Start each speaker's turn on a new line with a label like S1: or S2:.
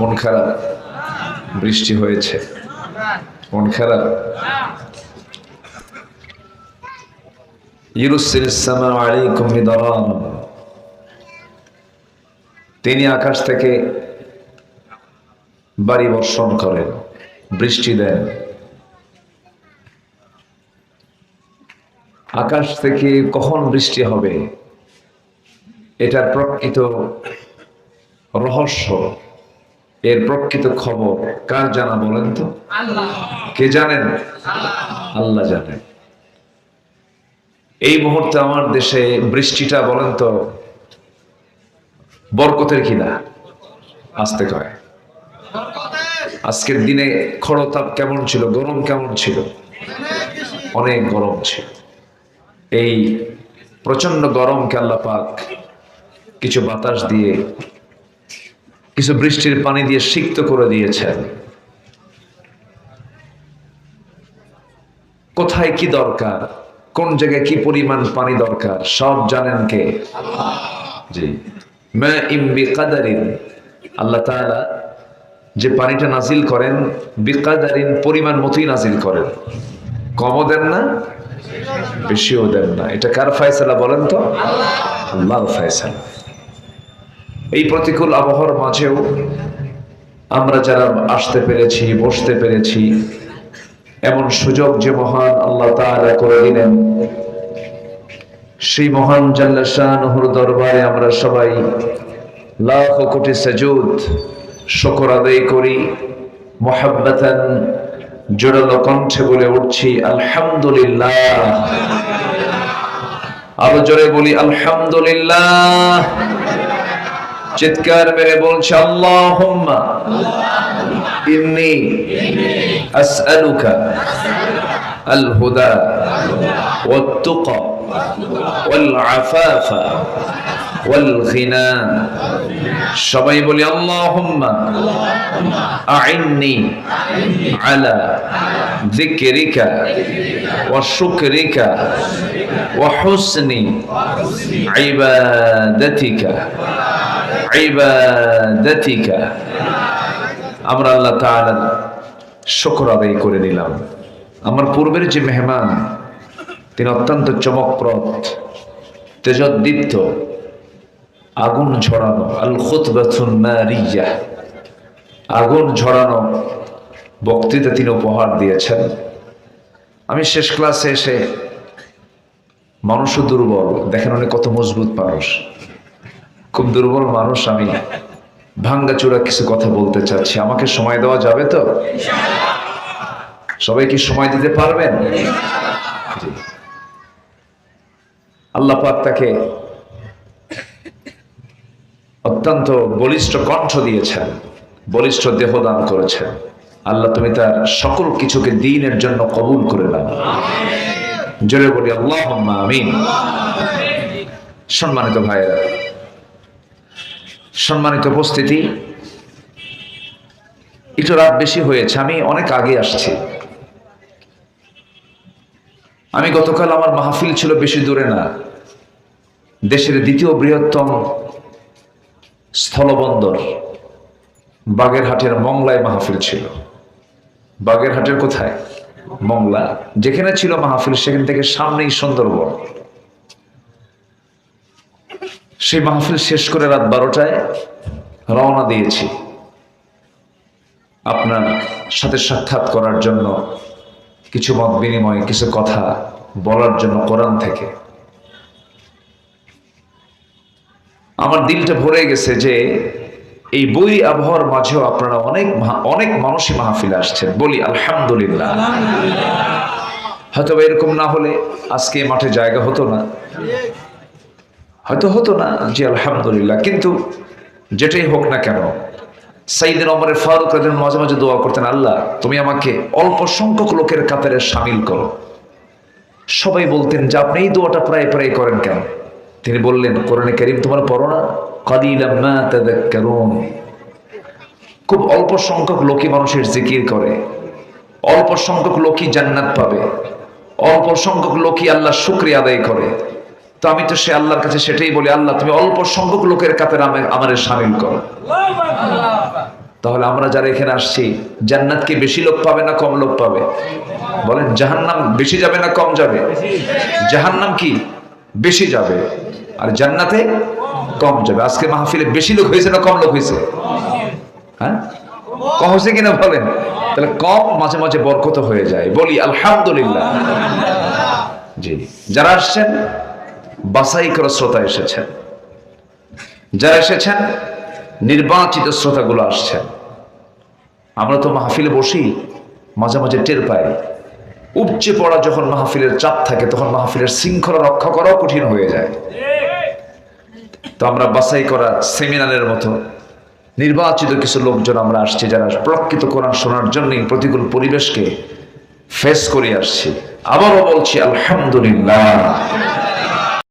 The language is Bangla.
S1: মন খারাপ, বৃষ্টি হয়েছে। মন খারাপ। তিনি আকাশ থেকে বাড়ি বর্ষণ করেন, বৃষ্টি দেন। আকাশ থেকে কখন বৃষ্টি হবে, এটার প্রকৃত রহস্য। এর প্রকৃত খবর কার জানা বলেন তো? কে জানেন? আল্লাহ জানেন। এই মুহূর্তে আমার দেশে বৃষ্টিটা বলেন তো বরকতের কিনা আসতে কয়। আজকের দিনে খড়তাপ কেমন ছিল? গরম কেমন ছিল? অনেক গরম ছিল। এই প্রচণ্ড গরমকে আল্লাহ পাক কিছু বাতাস দিয়ে কিছু বৃষ্টির পানি দিয়ে সিক্ত করে দিয়েছেন। কোথায় কি দরকার? কোন জায়গায় কি পরিমাণ পানি দরকার? সব জানেন কে? জি। আল্লাহ তাআলা যে পানিটা নাজিল করেন বিকাদারিন পরিমাণ মতোই নাজিল করেন। কমও দেন না বেশিও দেন না। এটা কার ফয়সালা বলেন তো? আল্লাহ। ফয়সালা। এই প্রতিকূল আবহাওয়ার মাঝেও আমরা যারা আসতে পেরেছি, বসতে পেরেছি, এমন সুযোগ যে মহান আল্লাহ তাআলা করে দিলেন। সেই মহান জাল্লা শাহর দরবারে আমরা সবাই লাখ কোটি সাজুদ শকর আদায় করি, মোহাব্বতান জোরালো কণ্ঠে বলে উঠছি, আলহামদুলিল্লাহ। আরও জোরে বলি, আলহামদুলিল্লাহ। চিৎকার মেরে বলছে আল্লাহুম্মা ইন্নি আসআলুকা আল হুদা ওয়াত তুকা ওয়াল আফাফা والغنى সবাই বলি আল্লাহুম্মা আইন্নি আলা যিকরিকা ওয়া শুকরিকা ওয়া হুসনি ইবাদাতিকা ইবাদাতিকা আমরা আল্লাহ তাআলার শুকর আদায় করে নিলাম আমার পূর্বের যে মেহমান তিনি অত্যন্ত চমকপ্রদ তেজদীপ্ত আগুন ঝরানো। আল খুতবাতুন আগুন ঝরানো বক্তৃতা তিনি উপহার দিয়েছেন। আমি শেষ ক্লাসে এসে মানুষও দুর্বল। দেখেন অনেক কত মজবুত মানুষ। খুব দুর্বল মানুষ আমি ভাঙ্গা চূড়া কিছু কথা বলতে চাচ্ছি। আমাকে সময় দেওয়া যাবে তো? সবাই কি সময় দিতে পারবেন। আল্লাহ পাক তাকে অত্যন্ত বলিষ্ঠ কণ্ঠ দিয়েছেন, বলিষ্ঠ দেহ দান করেছেন। আল্লাহ তুমি তার সকল কিছুকে দিনের জন্য কবুল করে নাও। জোরে বলি আল্লাহ আমিন। সম্মানিত ভাইয়েরা, সম্মানিত উপস্থিতি, একটু রাত বেশি হয়েছে, আমি অনেক আগে আসছি। আমি গতকাল আমার মাহফিল ছিল বেশি দূরে না। দেশের দ্বিতীয় বৃহত্তম স্থলবন্দর বাগেরহাটের মংলায় মাহফিল ছিল। বাগেরহাটের কোথায়? মংলা। যেখানে ছিল মাহফিল, সেখান থেকে সামনেই সুন্দরবন। সেই মাহফিল শেষ করে রাত বারোটায় রওনা দিয়েছি। আপনার সাথে সাক্ষাৎ করার জন্য, কিছু মত বিনিময়, কিছু কথা বলার জন্য কোরআন থেকে। আমার দিলটা ভরে গেছে যে এই বই আবহাওয়ার মাঝেও আপনারা অনেক অনেক মানুষই মাহফিলে আসছেন। বলি, আলহামদুলিল্লাহ। হয়তো এরকম না হলে আজকে মাঠে জায়গা হতো না। হয়তো হতো না, জি, আলহামদুলিল্লাহ। কিন্তু যেটাই হোক না কেন সাইদিন অমরের ফারুক আনহু মাঝে মাঝে দোয়া করতেন, আল্লাহ, তুমি আমাকে অল্প সংখ্যক লোকের কাতারে সামিল করো। সবাই বলতেন যে আপনি এই দোয়াটা প্রায় প্রায় করেন কেন? তিনি বললেন, কোরআনে কারিম তোমার পড়ো না? খুব অল্প সংখ্যক লোকই মানুষের জিকির করে। অল্প সংখ্যক লোকই জান্নাত পাবে। অল্প সংখ্যক লোকই আল্লাহ শুক্রিয়া আদায় করে। তো আমি তো সে আল্লাহর কাছে সেটাই বলি, আল্লাহ, তুমি অল্প সংখ্যক লোকের কাতারে আমাদের সামিল করো। তাহলে আমরা যারা এখানে আসছি, জান্নাত কি বেশি লোক পাবে না কম লোক পাবে? বলেন, জাহান্নাম বেশি যাবে না কম যাবে? জাহান্নাম কি? বেশি যাবে। আর জান্নাতে কম যাবে। আজকে মাহফিলে বেশি লোক হয়েছে না কম লোক হয়েছে? হ্যাঁ? কম হয়েছে কিনা বলেন? তাহলে কম মাঝে মাঝে বরকত হয়ে যায়। বলি, আলহামদুলিল্লাহ। জি। যারা আসছেন বাসাই করা শ্রোতা এসেছেন। যারা এসেছেন, নির্বাচিত শ্রোতাগুলো আসছেন। আমরা তো মাহফিলে বসি, মাঝে মাঝে টের পাই। উপচে পড়া যখন মাহফিলের চাপ থাকে, তখন মাহফিলের শৃঙ্খলা রক্ষা করাও কঠিন হয়ে যায়। তো আমরা বাছাই করা সেমিনারের মতো নির্বাচিত কিছু লোকজন আমরা আসছি, যারা প্রকৃত কোরআন শোনার জন্যই প্রতিকূল পরিবেশকে ফেস করে আসছি। আবারও বলছি, আলহামদুলিল্লাহ।